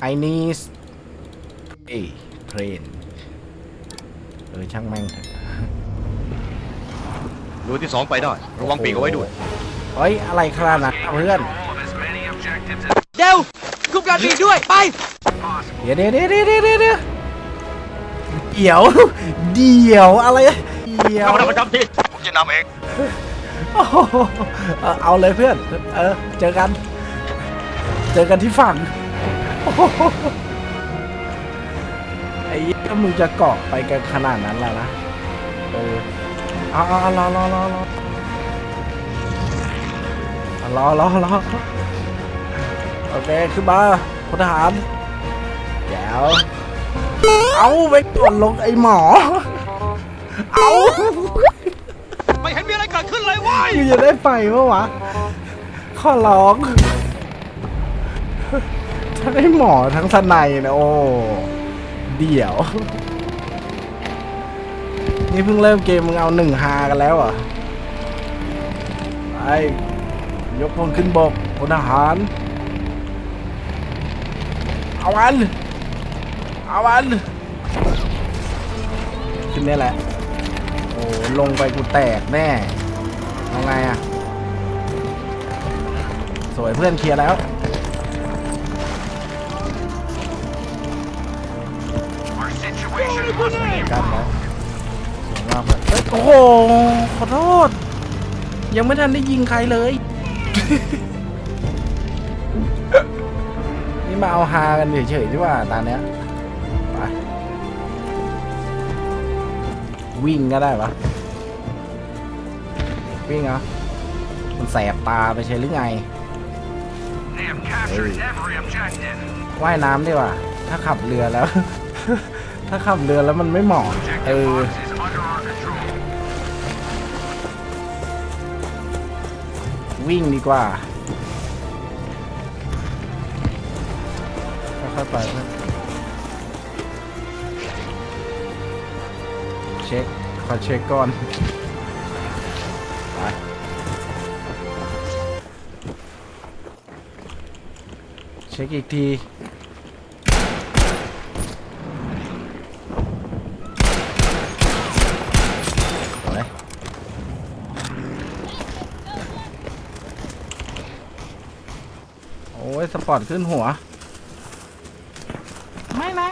I need a train เออช่างแม่งเถอะดูที่สองไปได้ ระวังปีกเอาไว้ด้วย เฮ้ย อะไรขนาดนั้นเพื่อน เดี๋ยวคุมการบินด้วย ไปเดี๋ยวเดี๋ยวเดี๋ยวเดี๋ยวเดี๋ยวเดี๋ยวเดี๋ยวเดี๋ยวเดี๋ยวอะไร เดี๋ยวเข้ามาทำประจำที่ผมจะนำเองโอ้โหเออเอาเลยเพื่อน เออ เจอกัน เจอกันที่ฝั่งโอ้โห ไอ้เหี้ยถ้ามึงจะเกาะไปกันขนาดนั้นแล้วนะ เออเอาเอาเอารอรอรอรอเอารอรอรอโอเคขึ้นมาพลทหารเดี๋วเอาไปกดลงไอ้หมอ เอาไม่เห็นมีอะไรเกิดขึ้นเลยเว้ยกูจะได้ไปปะวะขอร้อง ทั้งไอ้หมอทั้งสนัยนะโอ้เดี๋ยว นี่เพิ่งเริ่มเกมมึงเอาหนึ่งฮากันแล้วอะไอยกพลขึ้นบกพลทหาร เอาวัน เอาวัน ขึ้นนี่แหละ โอ้ลงไปกูแตกแน่เอาไงอะ สวยเพื่อนเคลียร์แล้ว กันแล้วสวยมากเพื่อนเฮ้ยโอ้โหขอโทษ ยังไม่ทันได้ยิงใครเลย นี่มาเอาฮากันเฉยๆที่ว่าตอนเนี้ยไปวิ่งก็ได้ปะวิ่งเหรอมันแสบตาไปใช่หรือไงว่ายน้ำดีกว่า ถ้าขับเรือแล้ว ถ้าขับเรือแล้วมันไม่เหมาะเออวิ่งดีกว่าค่อยๆไปเพื่อนเช็ค ขอเช็คก่อนไปเช็คอีกที โอ้ยโอ้ย สปอร์ตขึ้นหัว ไม่นะ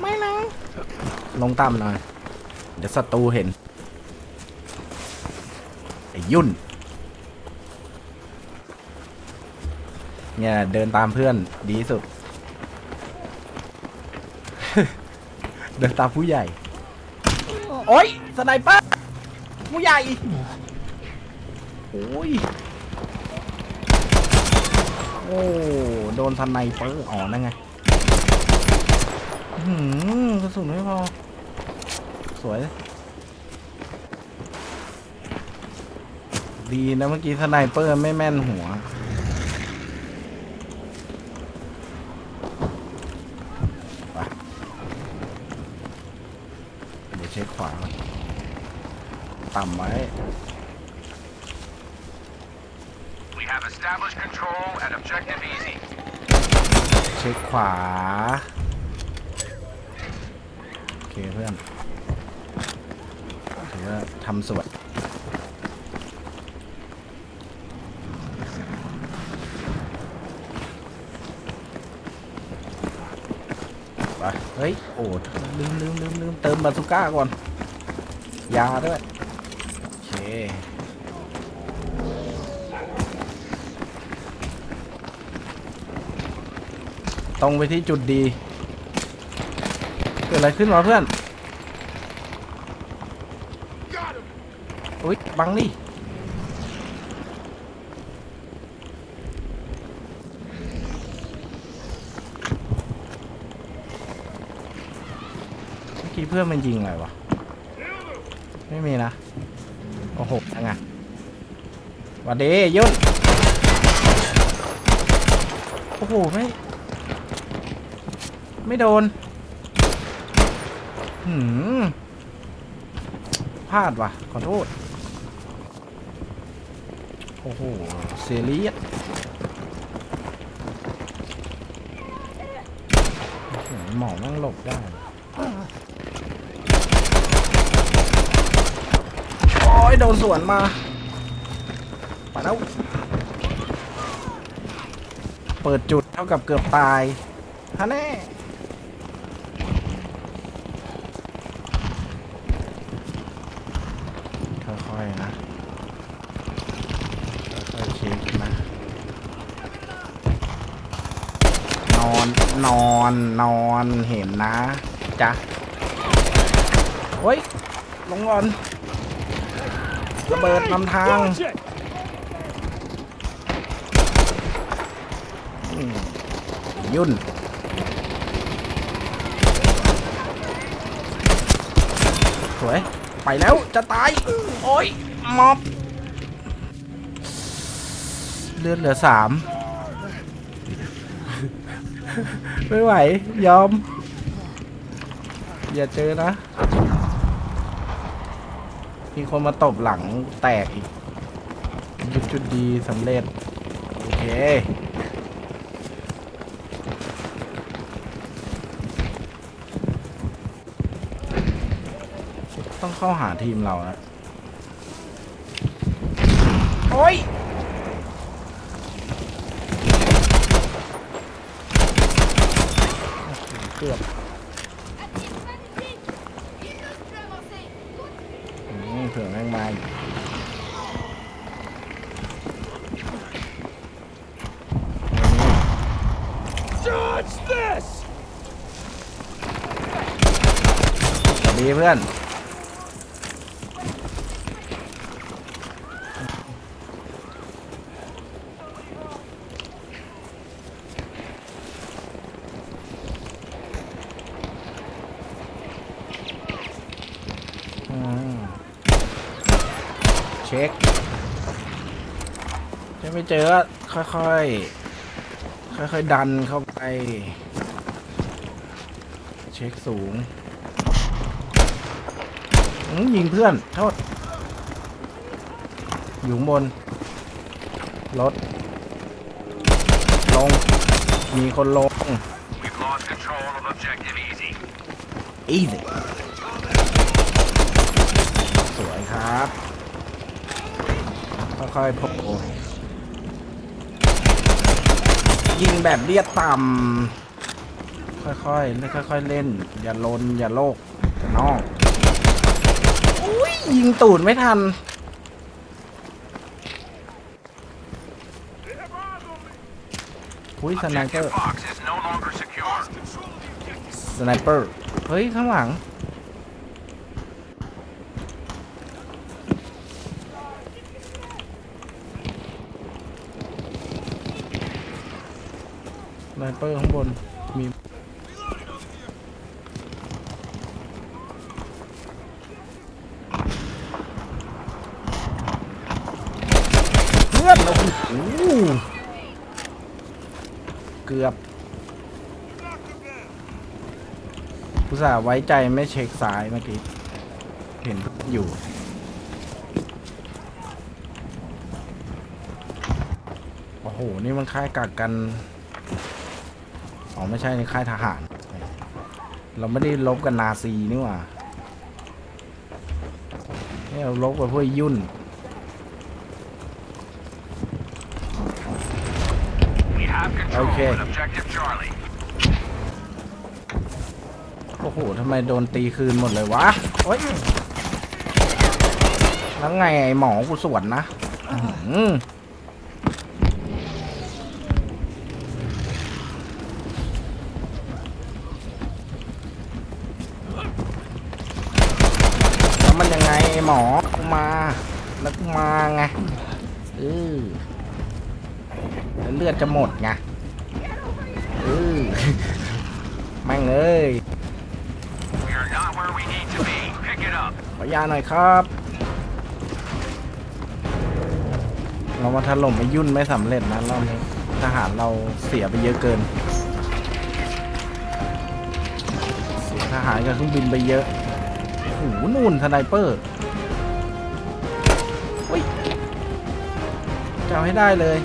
ไม่นะ ลงต่ำหน่อย เดี๋ยวศัตรูเห็น ไอ้ยุ่น เนี่ย เดินตามเพื่อนดีที่สุด เดินตามผู้ใหญ่ โอ้ยสไนเปอร์ผู้ใหญ่ โอ้ยโอ้โดนสไนเปอร์อ๋อนั่นไงหือกระสุนไม่พอ สวย ดีนะเมื่อกี้สไนเปอร์ไม่แม่นหัว ไป เดี๋ยวเช็คขวานต่ำไว้ have established control at objective easy. เช็คขวา โอเคเพื่อนถือว่าทำสวยไปเฮ้ย โอ้ลืมลืมลืมลืมเติมบาซูก้าก่อน ยาด้วย โอเค ตรงไปที่จุดดี เกิดอะไรขึ้นวะเพื่อน อุ้ยบังนี่เมื่อกี้เพื่อนมันยิงอะไรวะ ไม่มีนะ โอ้โหยังไงวันดียุ่นโอ้โหไม่ ไม่โดนหืมพลาดว่ะ ขอโทษ โอ้โห เซเรียสหมอนั่งหลบได้โอ้ยโดนสวนมาไปแล้ว เปิดจุดเท่ากับเกือบตายฮะแน่ ค่อยๆนะ ค่อยๆเช็คนะ น อนนอนนอนเห็นนะจ๊ะเฮ้ยลงก่อนระเบิดนำทางยุ่นสวยไปแล้วจะตาย โอ้ยมอบ เลือดเหลือสาม ไม่ไหวยอม อย่าเจอนะ มีคนมาตบหลังแตกอีกยุดจุดดีสำเร็จ โอเคต้องเข้าหาทีมเรานะ โอ้ย เกือบอืมเผื่อแม่งมาอีกสวัสดีเพื่อน เช็คจะไม่เจอค่อยๆ ค่อยๆ ดันเข้าไป เช็คสูงยิงเพื่อนโทษอยู่บนรถลง มีคนลง We've lost control of objective easy. easy สวยครับ ค่อยๆโผล่ยิงแบบเลียดต่ำค่อยๆเล่นค่อยๆเล่น อย่าลน อย่าโลกอย่านอกอุ้ยยิงตูดไม่ทันอุ้ยสไนเปอ Objective ร์ Fox is no longer secure. สไนเปอร์ เฮ้ย ข้างหลัง ไนเปอร์ข้างบน มีเพื่อนเราโอ้โหเกือบอุตส่าห์ไว้ใจไม่เช็คซ้ายเมื่อกี้ เห็นอยู่ โอ้โห นี่มันค่ายกักกัน อ๋อไม่ใช่ในค่ายทหาร เราไม่ได้ลบกันนาซีนี่หว่าเนี่เราลบกับพวกยุ่น We have control Okay. of objective Charlie. โอ้โหทำไมโดนตีคืนหมดเลยวะโอ๊ยแล้วไงไอ้หมอกูสวนนะ หมอกูมา แล้วกูมาไงเออแล้วเลือดจะหมดไงเออแม่งเอ้ย We are not where we need to be. Pick it up. ขอยาหน่อยครับ เรามาถล่มไปยุ่นไม่สำเร็จนะรอบนี้ทหารเราเสียไปเยอะเกิน เสียทหารกับเครื่องบินไปเยอะโอ้โหนู่นสไนเปอร์ จะเอาให้ได้เลย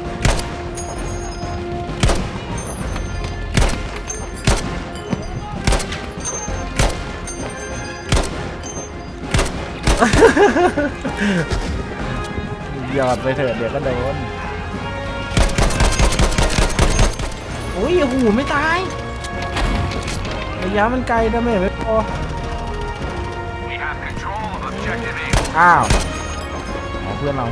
หยอดไปเถิดเดี๋ยวก็โดนโอ้ยหูไม่ตายระยะมันไกลดาเมจไม่พออ้าวเพื่อนเรา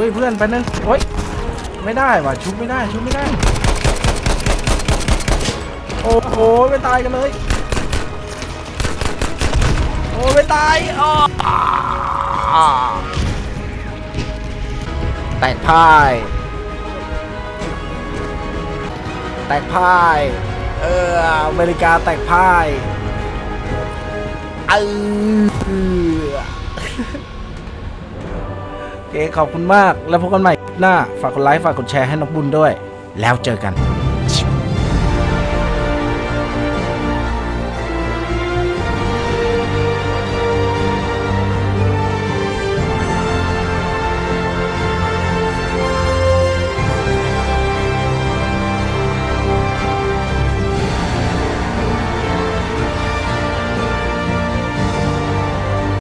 อ้ยเพื่อนไปนึงโอ้ยไม่ได้ว่ะชุบไม่ได้ชุบไม่ได้ โอ้โหไม่ตายกันเลยโอ้ไม่ตายอ้ออ่าแตกพ่าย แตกพ่าย เอออเมริกาแตกพ่ายเออ ขอบคุณมาก แล้วพบกันใหม่หน้า ฝากกดไลค์ ฝากกดแชร์ให้น้องบุญด้วย แล้วเจอกัน